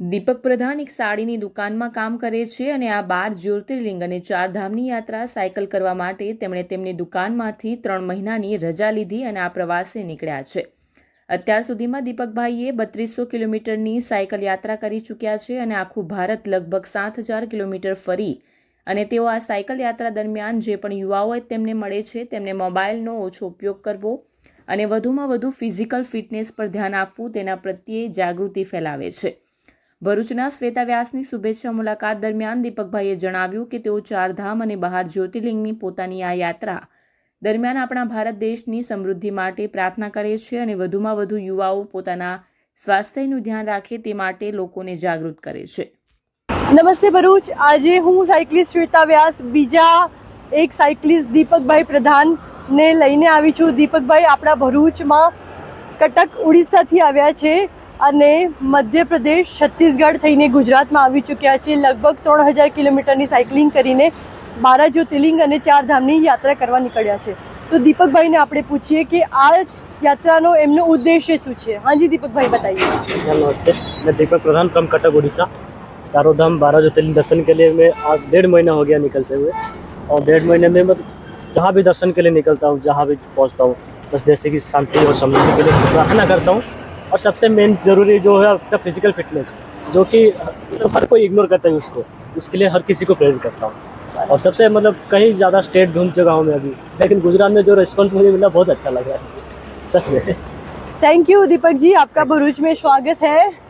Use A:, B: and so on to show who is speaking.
A: દીપક પ્રધાન એક સાડીની દુકાનમાં કામ કરે છે અને આ બાર જ્યોતિર્લિંગ અને ચારધામની યાત્રા સાયકલ કરવા માટે તેમણે તેમની દુકાનમાંથી ત્રણ મહિનાની રજા લીધી અને આ પ્રવાસે નીકળ્યા છે. અત્યાર સુધીમાં દીપકભાઈએ બત્રીસો કિલોમીટરની સાયકલ યાત્રા કરી ચૂક્યા છે અને આખું ભારત લગભગ સાત હજાર કિલોમીટર ફરી અને તેઓ આ સાયકલ યાત્રા દરમિયાન જે પણ યુવાઓ તેમને મળે છે તેમને મોબાઈલનો ઓછો ઉપયોગ કરવો અને વધુમાં વધુ ફિઝિકલ ફિટનેસ પર ધ્યાન આપવું તેના પ્રત્યે જાગૃતિ ફેલાવે છે. ભરૂચના શ્વેતા વ્યાસની શુભેચ્છા મુલાકાત દરમિયાન દીપકભાઈએ જણાવ્યું કે તેઓ ચારધામ અને બહાર જ્યોતિર્લિંગની પોતાની આ યાત્રા દરમિયાન આપણા ભારત દેશની સમૃદ્ધિ માટે પ્રાર્થના કરે છે અને વધુમાં વધુ યુવાઓ પોતાના સ્વાસ્થ્યનું ધ્યાન રાખે તે માટે લોકોને જાગૃત કરે છે.
B: નમસ્તે ભરૂચ. આજે હું સાયકલિસ્ટ શ્વેતા વ્યાસ, બીજા એક સાયકલિસ્ટ દીપકભાઈ પ્રધાનને લઈને આવી છું. દીપકભાઈ, આપણા ભરૂચમાં કટક ઉડીસાથી આવ્યા છે. અને મધ્યપ્રદેશ છત્તીસગઢ થઈને ગુજરાતમાં આવી ચૂક્યા છે લગભગ ત્રણ હજાર કિલોમીટરની સાયકલિંગ કરીને બારા જ્યોતિર્લિંગ અને ચાર ધામની યાત્રા કરવા નીકળ્યા છે તો દીપકભાઈને આપણે પૂછીએ કે આ યાત્રાનો એમનો ઉદ્દેશ્ય શું છે હાજી દીપકભાઈ બતાવીએ
C: भैया नमस्ते मैं दीपक प्रधान फ्रॉम कटक उड़ीसा चारों धाम बारह ज्योतिर्लिंग दर्शन के लिए मैं आज डेढ़ महीना हो गया निकलते हुए और डेढ़ महीने में मैं जहाँ भी दर्शन के लिए निकलता हूँ जहाँ भी पहुँचता हूँ बस जैसे कि शांति और समृद्धि के लिए प्रार्थना करता हूँ और सबसे मेन ज़रूरी जो है आपका फ़िज़िकल फिटनेस जो कि तो हर कोई इग्नोर करता है उसको। उसके लिए हर किसी को प्रेरित करता हूँ। और सबसे मतलब कहीं ज़्यादा स्टेट ढूंढ चुका हूँ मैं अभी। लेकिन गुजरात में जो रिस्पॉन्स मुझे मिला बहुत अच्छा लग रहा है। सच में।
B: थैंक यू दीपक जी आपका भरूच में स्वागत है।